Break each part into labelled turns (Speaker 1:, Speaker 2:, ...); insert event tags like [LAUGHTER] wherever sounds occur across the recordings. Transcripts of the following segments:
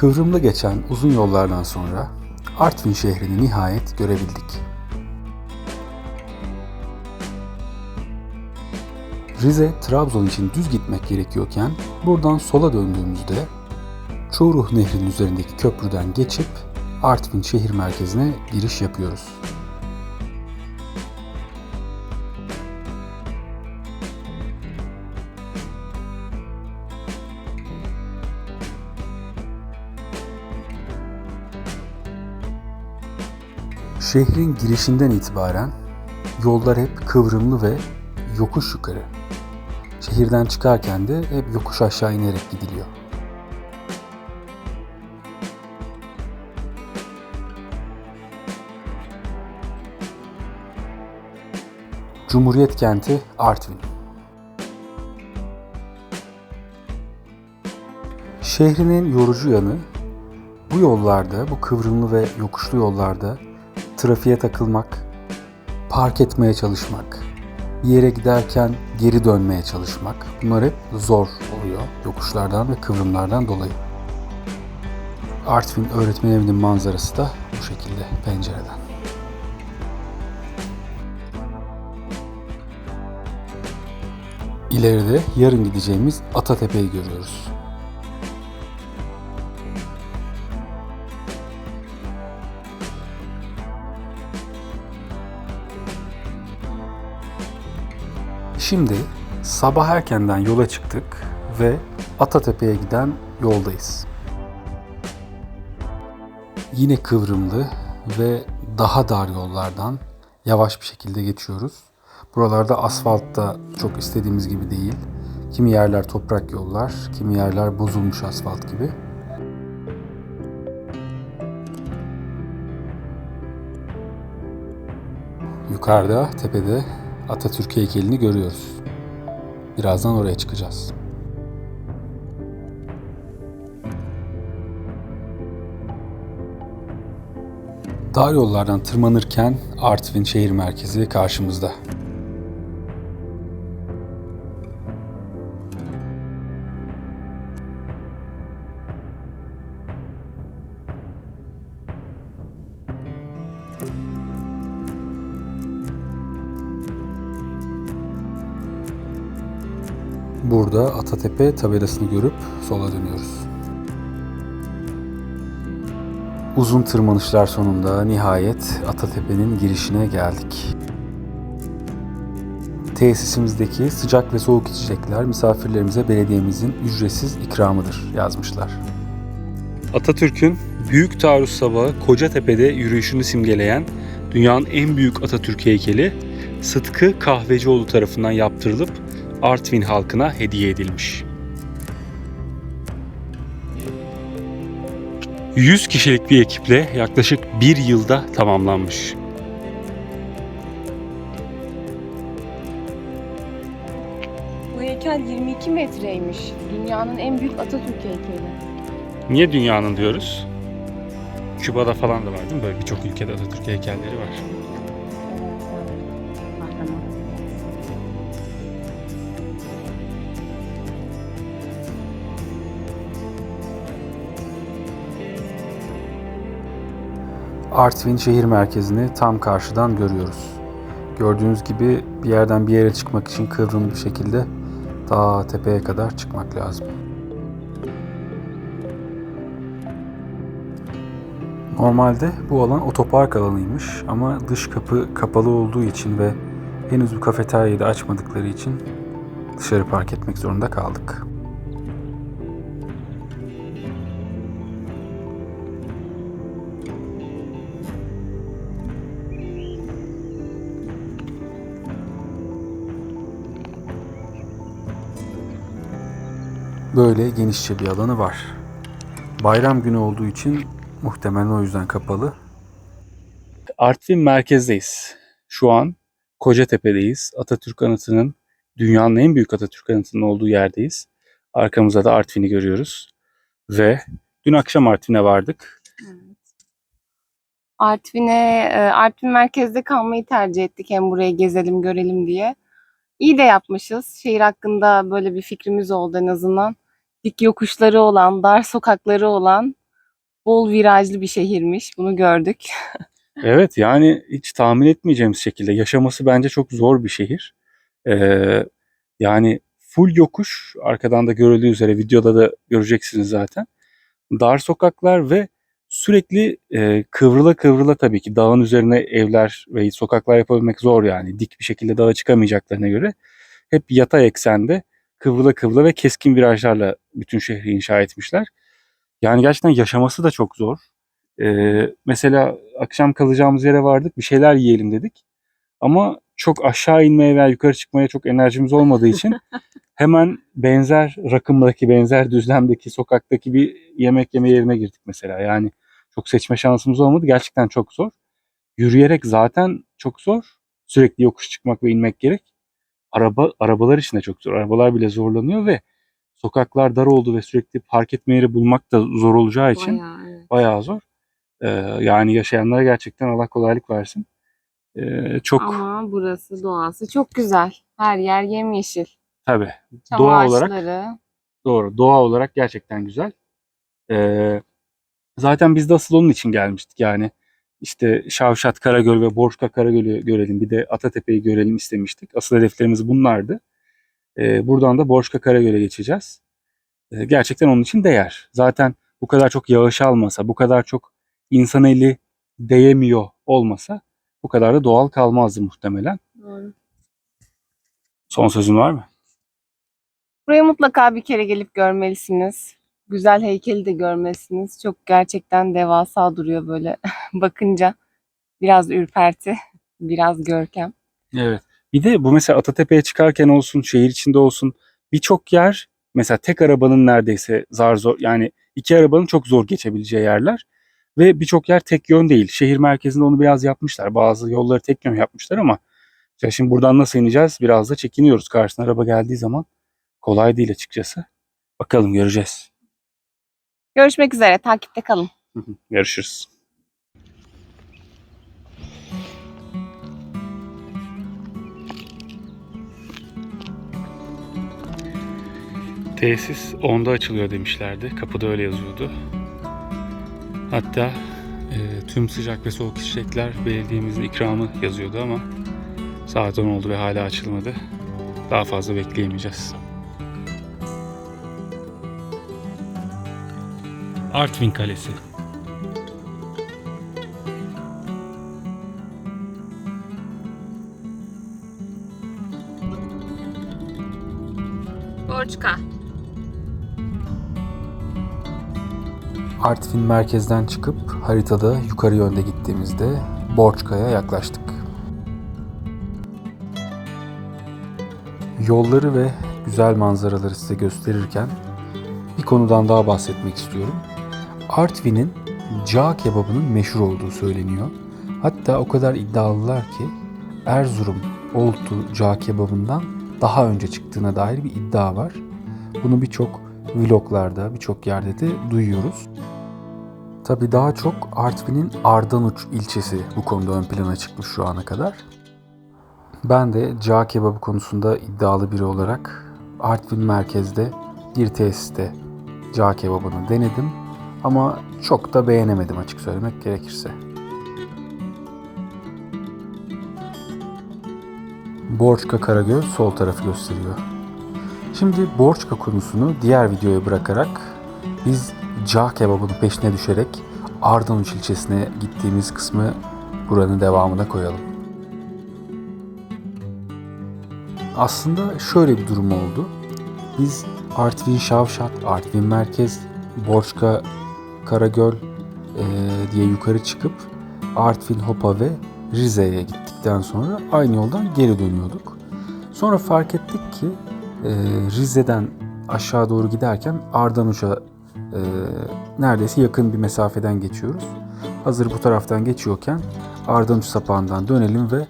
Speaker 1: Kıvrımlı geçen uzun yollardan sonra Artvin şehrini nihayet görebildik. Rize, Trabzon için düz gitmek gerekiyorken buradan sola döndüğümüzde Çoruh Nehri'nin üzerindeki köprüden geçip Artvin şehir merkezine giriş yapıyoruz. Şehrin girişinden itibaren yollar hep kıvrımlı ve yokuş yukarı. Şehirden çıkarken de hep yokuş aşağı inerek gidiliyor. Cumhuriyet kenti Artvin. Şehrinin yorucu yanı bu yollarda, bu kıvrımlı ve yokuşlu yollarda trafiğe takılmak, park etmeye çalışmak, bir yere giderken geri dönmeye çalışmak bunlar hep zor oluyor yokuşlardan ve kıvrımlardan dolayı. Artvin öğretmen evinin manzarası da bu şekilde pencereden. İleride yarın gideceğimiz Atatepe'yi görüyoruz. Şimdi sabah erkenden yola çıktık ve Atatepe'ye giden yoldayız. Yine kıvrımlı ve daha dar yollardan yavaş bir şekilde geçiyoruz. Buralarda asfalt da çok istediğimiz gibi değil. Kimi yerler toprak yollar, kimi yerler bozulmuş asfalt gibi. Yukarıda, tepede Atatürk heykelini görüyoruz. Birazdan oraya çıkacağız. Dar yollardan tırmanırken Artvin şehir merkezi karşımızda. Burada Atatepe tabelasını görüp sola dönüyoruz. Uzun tırmanışlar sonunda nihayet Atatepe'nin girişine geldik. Tesisimizdeki sıcak ve soğuk içecekler misafirlerimize belediyemizin ücretsiz ikramıdır yazmışlar. Atatürk'ün Büyük Taarruz Sabahı Kocatepe'de yürüyüşünü simgeleyen dünyanın en büyük Atatürk heykeli Sıtkı Kahvecioğlu tarafından yaptırılıp Artvin halkına hediye edilmiş. 100 kişilik bir ekiple yaklaşık bir yılda tamamlanmış.
Speaker 2: Bu heykel 22 metreymiş. Dünyanın en büyük Atatürk heykeli.
Speaker 1: Niye dünyanın diyoruz? Küba'da falan da var değil mi? Böyle birçok ülkede Atatürk heykelleri var. Artvin şehir merkezini tam karşıdan görüyoruz. Gördüğünüz gibi bir yerden bir yere çıkmak için kıvrımlı bir şekilde ta tepeye kadar çıkmak lazım. Normalde bu alan otopark alanıymış ama dış kapı kapalı olduğu için ve henüz bir kafeteryayı da açmadıkları için dışarı park etmek zorunda kaldık. Böyle genişçe bir alanı var. Bayram günü olduğu için muhtemelen o yüzden kapalı. Artvin merkezdeyiz. Şu an Kocatepe'deyiz. Atatürk Anıtı'nın dünyanın en büyük Atatürk Anıtı'nın olduğu yerdeyiz. Arkamızda da Artvin'i görüyoruz. Ve dün akşam Artvin'e vardık.
Speaker 2: Artvin'e, e, Artvin merkezde kalmayı tercih ettik. Hem burayı gezelim, görelim diye. İyi de yapmışız. Şehir hakkında böyle bir fikrimiz oldu en azından. Dik yokuşları olan, dar sokakları olan bol virajlı bir şehirmiş. Bunu gördük. [LAUGHS]
Speaker 1: Evet yani hiç tahmin etmeyeceğimiz şekilde yaşaması bence çok zor bir şehir. Ee, yani full yokuş arkadan da görüldüğü üzere videoda da göreceksiniz zaten. Dar sokaklar ve sürekli e, kıvrıla kıvrıla tabii ki dağın üzerine evler ve sokaklar yapabilmek zor yani dik bir şekilde dağa çıkamayacaklarına göre hep yatay eksende kıvrıla kıvrıla ve keskin virajlarla bütün şehri inşa etmişler. Yani gerçekten yaşaması da çok zor. Ee, mesela akşam kalacağımız yere vardık bir şeyler yiyelim dedik. Ama çok aşağı inmeye veya yukarı çıkmaya çok enerjimiz olmadığı için [LAUGHS] hemen benzer rakımdaki, benzer düzlemdeki, sokaktaki bir yemek yeme yerine girdik mesela. Yani çok seçme şansımız olmadı. Gerçekten çok zor. Yürüyerek zaten çok zor. Sürekli yokuş çıkmak ve inmek gerek. Araba arabalar için de çok zor. Arabalar bile zorlanıyor ve sokaklar dar oldu ve sürekli park etme yeri bulmak da zor olacağı için
Speaker 2: Bayağı, evet.
Speaker 1: bayağı zor. Ee, yani yaşayanlara gerçekten Allah kolaylık versin. Ee, çok
Speaker 2: Ama burası doğası çok güzel. Her yer yemyeşil.
Speaker 1: Tabii
Speaker 2: Çam
Speaker 1: doğa olarak
Speaker 2: ağaçları.
Speaker 1: doğru. Doğa olarak gerçekten güzel. Ee, zaten biz de asıl onun için gelmiştik yani. İşte Şavşat Karagöl ve Borçka Karagöl'ü görelim. Bir de Atatepe'yi görelim istemiştik. Asıl hedeflerimiz bunlardı. Ee, buradan da Borçka Karagöl'e geçeceğiz. Ee, gerçekten onun için değer. Zaten bu kadar çok yağış almasa, bu kadar çok insan eli değemiyor olmasa bu kadar da doğal kalmazdı muhtemelen.
Speaker 2: Doğru.
Speaker 1: Son sözün var mı?
Speaker 2: Buraya mutlaka bir kere gelip görmelisiniz. Güzel heykeli de görmelisiniz. Çok gerçekten devasa duruyor böyle [LAUGHS] bakınca. Biraz ürperti, biraz görkem.
Speaker 1: Evet. Bir de bu mesela Atatepe'ye çıkarken olsun, şehir içinde olsun birçok yer mesela tek arabanın neredeyse zar zor yani iki arabanın çok zor geçebileceği yerler ve birçok yer tek yön değil. Şehir merkezinde onu biraz yapmışlar. Bazı yolları tek yön yapmışlar ama işte şimdi buradan nasıl ineceğiz? Biraz da çekiniyoruz. Karşısına araba geldiği zaman kolay değil açıkçası. Bakalım göreceğiz.
Speaker 2: Görüşmek üzere, takipte kalın.
Speaker 1: Görüşürüz. Tesis 10'da açılıyor demişlerdi. Kapıda öyle yazıyordu. Hatta e, tüm sıcak ve soğuk içecekler belediyemizin ikramı yazıyordu ama saat 10 oldu ve hala açılmadı. Daha fazla bekleyemeyeceğiz. Artvin Kalesi
Speaker 2: Borçka.
Speaker 3: Artvin merkezden çıkıp haritada yukarı yönde gittiğimizde Borçka'ya yaklaştık. Yolları ve güzel manzaraları size gösterirken bir konudan daha bahsetmek istiyorum. Artvin'in cağ kebabının meşhur olduğu söyleniyor. Hatta o kadar iddialılar ki Erzurum Oltu cağ kebabından daha önce çıktığına dair bir iddia var. Bunu birçok vloglarda, birçok yerde de duyuyoruz. Tabi daha çok Artvin'in Ardanuç ilçesi bu konuda ön plana çıkmış şu ana kadar. Ben de cağ kebabı konusunda iddialı biri olarak Artvin merkezde bir tesiste cağ kebabını denedim ama çok da beğenemedim açık söylemek gerekirse. Borçka Karagöl sol tarafı gösteriyor. Şimdi Borçka konusunu diğer videoya bırakarak biz cağ kebabının peşine düşerek Ardanuç ilçesine gittiğimiz kısmı buranın devamına koyalım. Aslında şöyle bir durum oldu. Biz Artvin Şavşat, Artvin Merkez, Borçka, Karagöl eee, diye yukarı çıkıp Artvin Hopa ve Rize'ye gittikten sonra aynı yoldan geri dönüyorduk. Sonra fark ettik ki eee, Rize'den aşağı doğru giderken Ardanuç'a eee, neredeyse yakın bir mesafeden geçiyoruz. Hazır bu taraftan geçiyorken Ardanuç sapağından dönelim ve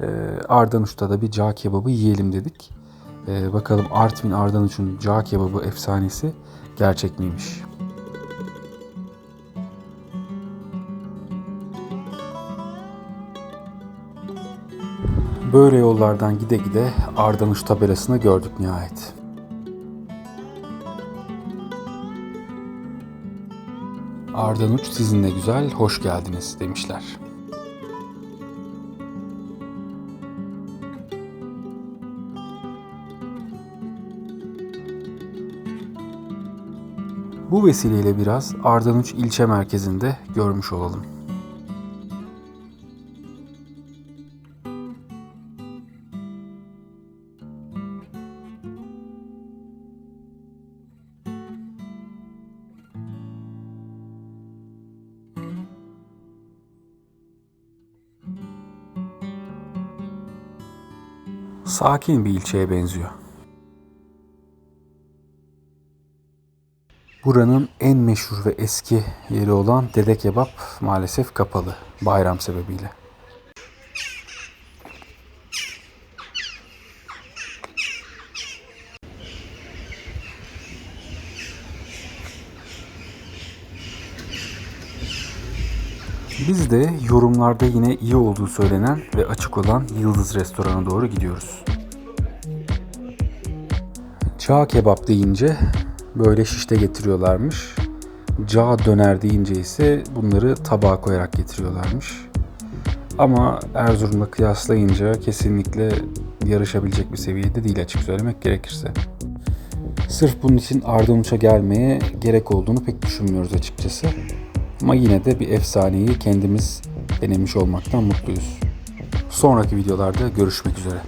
Speaker 3: eee Ardanuç'ta da bir cağ kebabı yiyelim dedik. Eee, bakalım Artvin Ardanuç'un cağ kebabı efsanesi gerçek miymiş? Böyle yollardan gide gide Ardanuç tabelasını gördük nihayet.
Speaker 1: Ardanuç sizinle güzel, hoş geldiniz demişler. Bu vesileyle biraz Ardanuç ilçe merkezinde görmüş olalım. Sakin bir ilçeye benziyor. Buranın en meşhur ve eski yeri olan Dede Kebap maalesef kapalı bayram sebebiyle. Biz de yorumlarda yine iyi olduğu söylenen ve açık olan Yıldız Restoran'a doğru gidiyoruz. Çağ kebap deyince böyle şişte getiriyorlarmış. Cağ döner deyince ise bunları tabağa koyarak getiriyorlarmış. Ama Erzurum'la kıyaslayınca kesinlikle yarışabilecek bir seviyede değil açık söylemek gerekirse. Sırf bunun için Ardanuç'a gelmeye gerek olduğunu pek düşünmüyoruz açıkçası. Ama yine de bir efsaneyi kendimiz denemiş olmaktan mutluyuz. Sonraki videolarda görüşmek üzere.